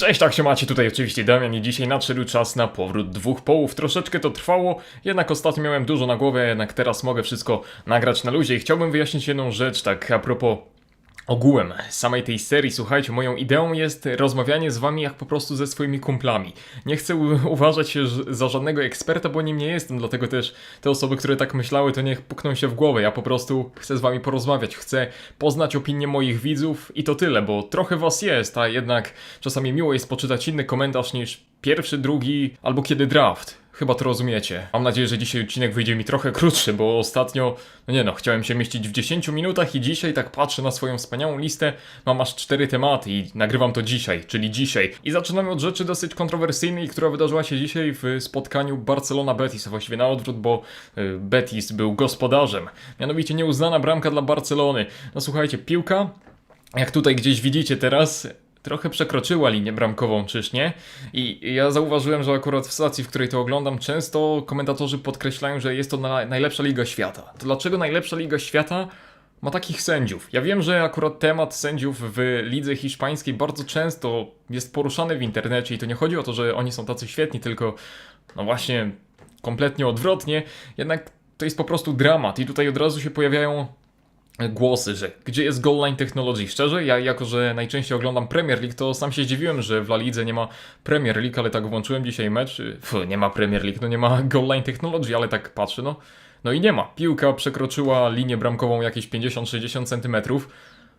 Cześć, tak się macie, tutaj oczywiście Damian i dzisiaj nadszedł czas na powrót dwóch połów. Troszeczkę to trwało, jednak ostatnio miałem dużo na głowie, jednak teraz mogę wszystko nagrać na luzie i chciałbym wyjaśnić jedną rzecz, tak a propos ogółem samej tej serii, słuchajcie, moją ideą jest rozmawianie z wami jak po prostu ze swoimi kumplami. Nie chcę uważać się za żadnego eksperta, bo nim nie jestem, dlatego też te osoby, które tak myślały, to niech pukną się w głowę. Ja po prostu chcę z wami porozmawiać, chcę poznać opinię moich widzów i to tyle, bo trochę was jest, a jednak czasami miło jest poczytać inny komentarz niż pierwszy, drugi albo kiedy draft. Chyba to rozumiecie. Mam nadzieję, że dzisiaj odcinek wyjdzie mi trochę krótszy, bo ostatnio, no nie no, chciałem się mieścić w 10 minutach i dzisiaj tak patrzę na swoją wspaniałą listę, mam aż 4 tematy i nagrywam to dzisiaj, czyli dzisiaj. I zaczynamy od rzeczy dosyć kontrowersyjnej, która wydarzyła się dzisiaj w spotkaniu Barcelona-Betis, a właściwie na odwrót, bo y, Betis był gospodarzem. Mianowicie nieuznana bramka dla Barcelony. No słuchajcie, piłka, jak tutaj gdzieś widzicie teraz, trochę przekroczyła linię bramkową, czyż nie? I ja zauważyłem, że akurat w stacji, w której to oglądam, często komentatorzy podkreślają, że jest to na, najlepsza liga świata. To dlaczego najlepsza liga świata ma takich sędziów? Ja wiem, że akurat temat sędziów w lidze hiszpańskiej bardzo często jest poruszany w internecie i to nie chodzi o to, że oni są tacy świetni, tylko no właśnie kompletnie odwrotnie, jednak to jest po prostu dramat i tutaj od razu się pojawiają głosy, że gdzie jest goal line technology? Szczerze, ja jako, że najczęściej oglądam Premier League, to sam się zdziwiłem, że w La Lidze nie ma Premier League, ale tak włączyłem dzisiaj mecz, Fu, nie ma Premier League, no nie ma goal line technology, ale tak patrzę, no, no i nie ma. Piłka przekroczyła linię bramkową jakieś 50-60 cm,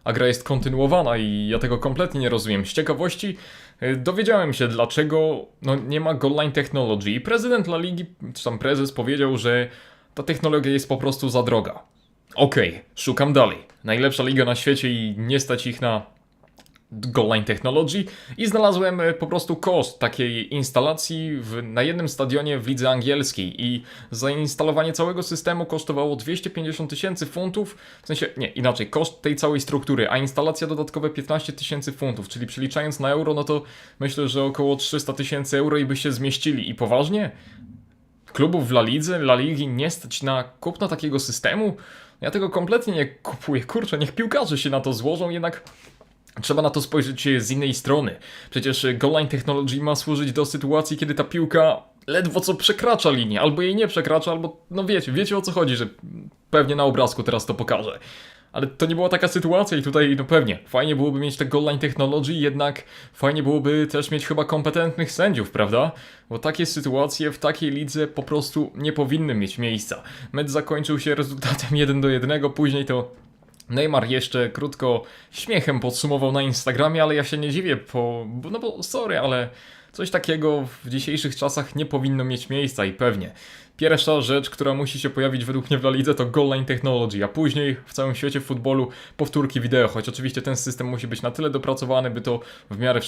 a gra jest kontynuowana i ja tego kompletnie nie rozumiem. Z ciekawości y, dowiedziałem się, dlaczego no, nie ma goal line technology i prezydent La Ligi, czy tam prezes powiedział, że ta technologia jest po prostu za droga. Okej, szukam dalej. Najlepsza liga na świecie i nie stać ich na Goal Line Technology i znalazłem e, po prostu koszt takiej instalacji w, na jednym stadionie w lidze angielskiej i zainstalowanie całego systemu kosztowało 250 tysięcy funtów, w sensie, nie, inaczej, koszt tej całej struktury, a instalacja dodatkowe 15 tysięcy funtów, czyli przeliczając na euro, no to myślę, że około 300 tysięcy euro i by się zmieścili i poważnie? klubów w La Lidze, La Ligi nie stać na kupno takiego systemu? Ja tego kompletnie nie kupuję. Kurczę, niech piłkarze się na to złożą, jednak trzeba na to spojrzeć z innej strony. Przecież Goal Line Technology ma służyć do sytuacji, kiedy ta piłka ledwo co przekracza linię, albo jej nie przekracza, albo no wiecie, wiecie o co chodzi, że pewnie na obrazku teraz to pokażę. Ale to nie była taka sytuacja i tutaj, no pewnie, fajnie byłoby mieć te goal line technology, jednak fajnie byłoby też mieć chyba kompetentnych sędziów, prawda? Bo takie sytuacje w takiej lidze po prostu nie powinny mieć miejsca. Mecz zakończył się rezultatem 1 do 1, później to Neymar jeszcze krótko śmiechem podsumował na Instagramie, ale ja się nie dziwię, bo- no bo sorry, ale coś takiego w dzisiejszych czasach nie powinno mieć miejsca i pewnie. Pierwsza rzecz, która musi się pojawić według mnie w La Lidze to goal line technology, a później w całym świecie futbolu powtórki wideo, choć oczywiście ten system musi być na tyle dopracowany, by to w miarę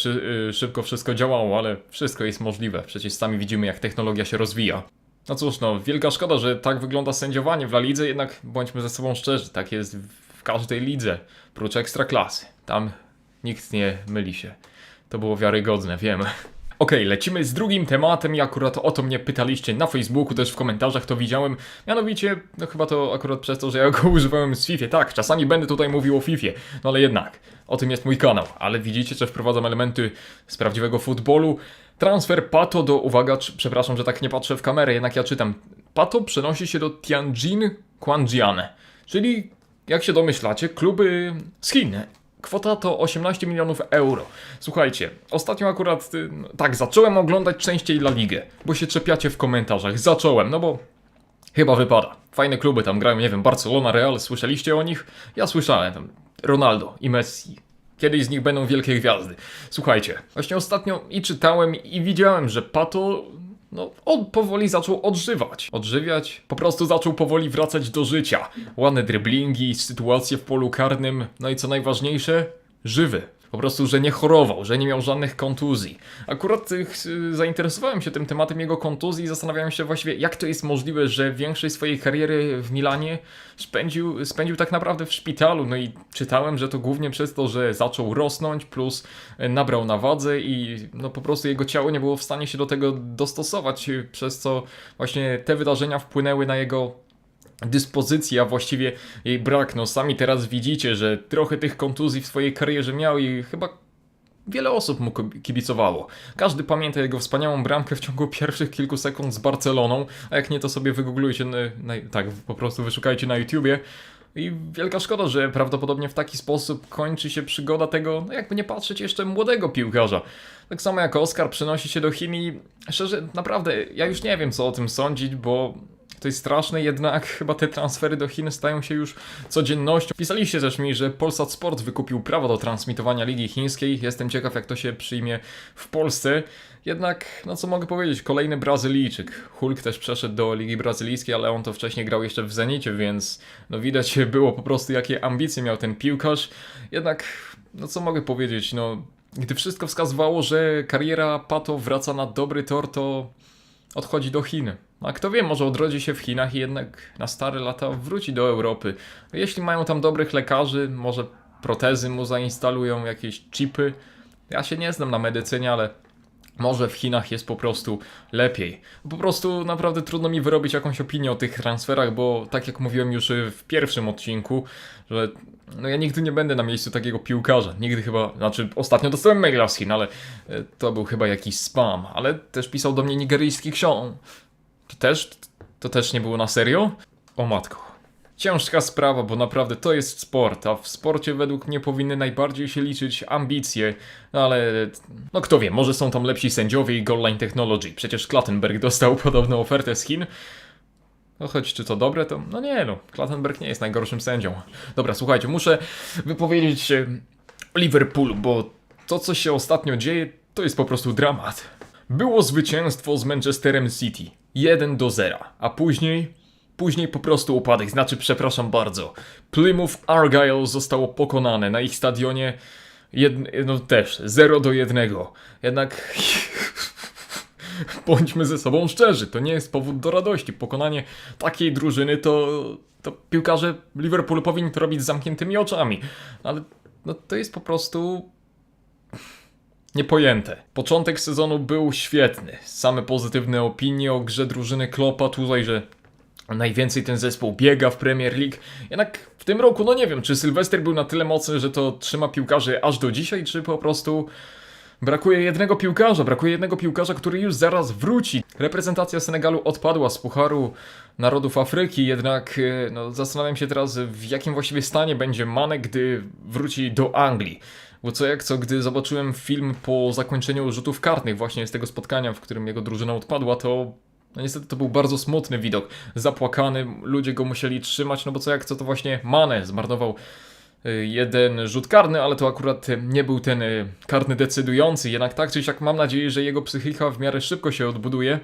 y, szybko wszystko działało, ale wszystko jest możliwe, przecież sami widzimy jak technologia się rozwija. No cóż, no, wielka szkoda, że tak wygląda sędziowanie w La Lidze, jednak bądźmy ze sobą szczerzy, tak jest w każdej lidze, prócz ekstraklasy. Tam nikt nie myli się. To było wiarygodne, wiem. Okej, lecimy z drugim tematem i akurat o to mnie pytaliście na Facebooku, też w komentarzach to widziałem. Mianowicie, no chyba to akurat przez to, że ja go używałem z FIFA. Tak, czasami będę tutaj mówił o FIFA, no ale jednak, o tym jest mój kanał. Ale widzicie, że wprowadzam elementy z prawdziwego futbolu. Transfer Pato do, uwaga, przepraszam, że tak nie patrzę w kamerę, jednak ja czytam. Pato przenosi się do Tianjin Quanjian, czyli jak się domyślacie, kluby z Chin. Kwota to 18 milionów euro. Słuchajcie, ostatnio akurat, y, tak, zacząłem oglądać częściej La Ligę, bo się czepiacie w komentarzach. Zacząłem, no bo chyba wypada. Fajne kluby tam grają, nie wiem, Barcelona, Real, słyszeliście o nich? Ja słyszałem, tam Ronaldo i Messi. Kiedyś z nich będą wielkie gwiazdy. Słuchajcie, właśnie ostatnio i czytałem i widziałem, że Pato no, on powoli zaczął odżywać. Odżywiać? Po prostu zaczął powoli wracać do życia. Ładne driblingi, sytuacje w polu karnym, no i co najważniejsze, żywy. Po prostu, że nie chorował, że nie miał żadnych kontuzji. Akurat y, ch- zainteresowałem się tym tematem jego kontuzji i zastanawiałem się właściwie, jak to jest możliwe, że większość swojej kariery w Milanie spędził, spędził tak naprawdę w szpitalu. No i czytałem, że to głównie przez to, że zaczął rosnąć, plus y, nabrał na wadze i no po prostu jego ciało nie było w stanie się do tego dostosować, y, przez co właśnie te wydarzenia wpłynęły na jego dyspozycji, a właściwie jej brak. No sami teraz widzicie, że trochę tych kontuzji w swojej karierze miał i chyba wiele osób mu kibicowało. Każdy pamięta jego wspaniałą bramkę w ciągu pierwszych kilku sekund z Barceloną, a jak nie to sobie wygooglujcie, na, na, tak po prostu wyszukajcie na YouTubie. I wielka szkoda, że prawdopodobnie w taki sposób kończy się przygoda tego, no jakby nie patrzeć, jeszcze młodego piłkarza. Tak samo jak Oscar przenosi się do Chin i szczerze, naprawdę, ja już nie wiem co o tym sądzić, bo to jest straszne, jednak chyba te transfery do Chin stają się już codziennością. Pisaliście też mi, że Polsat Sport wykupił prawo do transmitowania Ligi Chińskiej. Jestem ciekaw, jak to się przyjmie w Polsce. Jednak, no co mogę powiedzieć, kolejny Brazylijczyk. Hulk też przeszedł do Ligi Brazylijskiej, ale on to wcześniej grał jeszcze w Zenicie, więc no widać było po prostu, jakie ambicje miał ten piłkarz. Jednak, no co mogę powiedzieć, no gdy wszystko wskazywało, że kariera Pato wraca na dobry tor, to odchodzi do Chin. A kto wie, może odrodzi się w Chinach i jednak na stare lata wróci do Europy. Jeśli mają tam dobrych lekarzy, może protezy mu zainstalują, jakieś chipy. Ja się nie znam na medycynie, ale może w Chinach jest po prostu lepiej. Po prostu naprawdę trudno mi wyrobić jakąś opinię o tych transferach, bo tak jak mówiłem już w pierwszym odcinku, że no ja nigdy nie będę na miejscu takiego piłkarza. Nigdy chyba, znaczy ostatnio dostałem maila z Chin, ale y, to był chyba jakiś spam. Ale też pisał do mnie nigeryjski książ. Też, to też nie było na serio? O matko. Ciężka sprawa, bo naprawdę to jest sport, a w sporcie według mnie powinny najbardziej się liczyć ambicje, no ale no kto wie, może są tam lepsi sędziowie i goal line technology. Przecież Klattenberg dostał podobną ofertę z Chin. No choć czy to dobre, to no nie no, Klattenberg nie jest najgorszym sędzią. Dobra, słuchajcie, muszę wypowiedzieć się o Liverpoolu, bo to co się ostatnio dzieje, to jest po prostu dramat. Było zwycięstwo z Manchesterem City 1 do 0, a później Później po prostu upadek, znaczy przepraszam bardzo. Plymouth Argyle zostało pokonane na ich stadionie jed... no też 0 do 1. Jednak bądźmy ze sobą szczerzy, to nie jest powód do radości. Pokonanie takiej drużyny to, to piłkarze Liverpoolu powinni to robić z zamkniętymi oczami. Ale no, to jest po prostu niepojęte. Początek sezonu był świetny. Same pozytywne opinie o grze drużyny Klopa tutaj, że najwięcej ten zespół biega w Premier League. Jednak w tym roku, no nie wiem, czy Sylwester był na tyle mocny, że to trzyma piłkarzy aż do dzisiaj, czy po prostu brakuje jednego piłkarza, brakuje jednego piłkarza, który już zaraz wróci. Reprezentacja Senegalu odpadła z Pucharu Narodów Afryki, jednak e, no, zastanawiam się teraz, w jakim właściwie stanie będzie Mane, gdy wróci do Anglii. Bo co jak co, gdy zobaczyłem film po zakończeniu rzutów kartnych właśnie z tego spotkania, w którym jego drużyna odpadła, to no niestety to był bardzo smutny widok. Zapłakany, ludzie go musieli trzymać, no bo co jak co to właśnie Mane zmarnował y, jeden rzut karny, ale to akurat nie był ten y, karny decydujący. Jednak tak czy siak mam nadzieję, że jego psychika w miarę szybko się odbuduje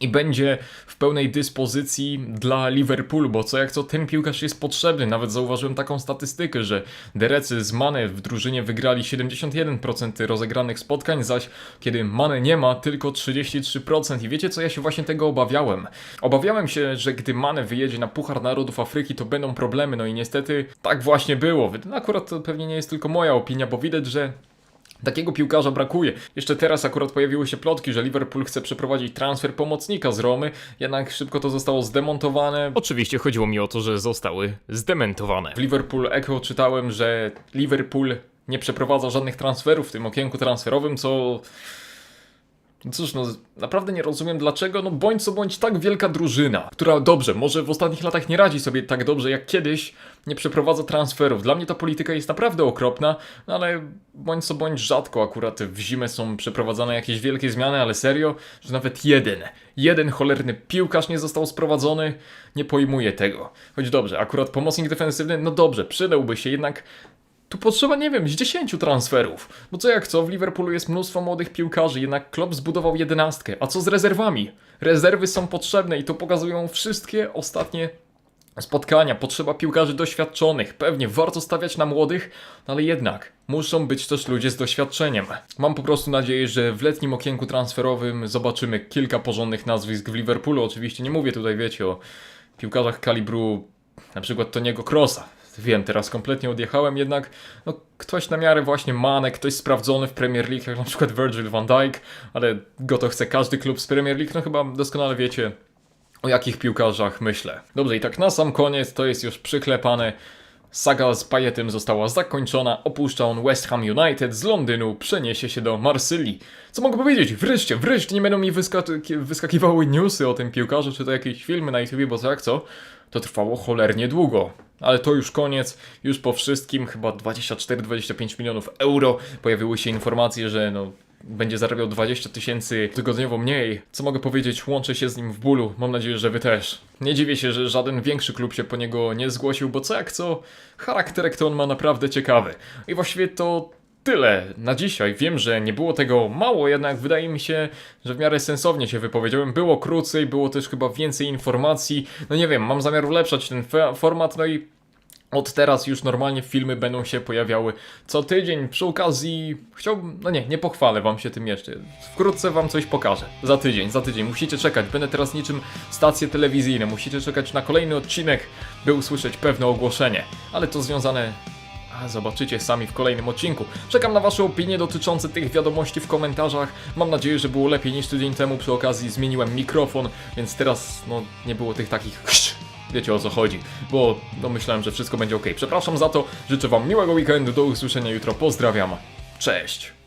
i będzie w pełnej dyspozycji dla Liverpoolu, bo co jak co ten piłkarz jest potrzebny. Nawet zauważyłem taką statystykę, że Derecy z Mane w drużynie wygrali 71% rozegranych spotkań, zaś kiedy Mane nie ma, tylko 33%. I wiecie co, ja się właśnie tego obawiałem. Obawiałem się, że gdy Mane wyjedzie na Puchar Narodów Afryki, to będą problemy, no i niestety tak właśnie było. Akurat to pewnie nie jest tylko moja opinia, bo widać, że Takiego piłkarza brakuje. Jeszcze teraz akurat pojawiły się plotki, że Liverpool chce przeprowadzić transfer pomocnika z Romy, jednak szybko to zostało zdemontowane. Oczywiście chodziło mi o to, że zostały zdementowane. W Liverpool Echo czytałem, że Liverpool nie przeprowadza żadnych transferów w tym okienku transferowym, co Cóż, no naprawdę nie rozumiem dlaczego, no bądź co bądź tak wielka drużyna, która dobrze, może w ostatnich latach nie radzi sobie tak dobrze jak kiedyś, nie przeprowadza transferów. Dla mnie ta polityka jest naprawdę okropna, no ale bądź co bądź rzadko akurat w zimę są przeprowadzane jakieś wielkie zmiany, ale serio, że nawet jeden, jeden cholerny piłkarz nie został sprowadzony, nie pojmuję tego. Choć dobrze, akurat pomocnik defensywny, no dobrze, przydałby się, jednak tu potrzeba, nie wiem, z 10 transferów. Bo co jak co, w Liverpoolu jest mnóstwo młodych piłkarzy, jednak Klopp zbudował jedenastkę. A co z rezerwami? Rezerwy są potrzebne i to pokazują wszystkie ostatnie spotkania. Potrzeba piłkarzy doświadczonych. Pewnie warto stawiać na młodych, ale jednak muszą być też ludzie z doświadczeniem. Mam po prostu nadzieję, że w letnim okienku transferowym zobaczymy kilka porządnych nazwisk w Liverpoolu. Oczywiście nie mówię tutaj, wiecie, o piłkarzach kalibru na przykład Toniego Krosa. Wiem, teraz kompletnie odjechałem, jednak no, ktoś na miarę właśnie Mane, ktoś sprawdzony w Premier League, jak na przykład Virgil van Dijk, ale go to chce każdy klub z Premier League, no chyba doskonale wiecie o jakich piłkarzach myślę. Dobrze, i tak na sam koniec, to jest już przyklepane, Saga z Payetem została zakończona, opuszcza on West Ham United z Londynu, przeniesie się do Marsylii. Co mogę powiedzieć? Wreszcie, wreszcie nie będą mi wyska- wyskakiwały newsy o tym piłkarzu, czy to jakieś filmy na YouTube, bo jak co, to trwało cholernie długo. Ale to już koniec, już po wszystkim, chyba 24-25 milionów euro. Pojawiły się informacje, że no, będzie zarabiał 20 tysięcy tygodniowo mniej. Co mogę powiedzieć, łączę się z nim w bólu, mam nadzieję, że wy też. Nie dziwię się, że żaden większy klub się po niego nie zgłosił, bo co jak co, charakterek to on ma naprawdę ciekawy. I właściwie to tyle na dzisiaj. Wiem, że nie było tego mało, jednak wydaje mi się, że w miarę sensownie się wypowiedziałem. Było krócej, było też chyba więcej informacji. No nie wiem, mam zamiar ulepszać ten format, no i od teraz już normalnie filmy będą się pojawiały co tydzień. Przy okazji chciałbym, no nie, nie pochwalę wam się tym jeszcze. Wkrótce wam coś pokażę. Za tydzień, za tydzień. Musicie czekać. Będę teraz niczym stacje telewizyjne. Musicie czekać na kolejny odcinek, by usłyszeć pewne ogłoszenie. Ale to związane a zobaczycie sami w kolejnym odcinku. Czekam na Wasze opinie dotyczące tych wiadomości w komentarzach. Mam nadzieję, że było lepiej niż tydzień temu. Przy okazji zmieniłem mikrofon, więc teraz no nie było tych takich. Wiecie o co chodzi, bo no myślałem, że wszystko będzie ok. Przepraszam za to, życzę Wam miłego weekendu, do usłyszenia jutro, pozdrawiam, cześć!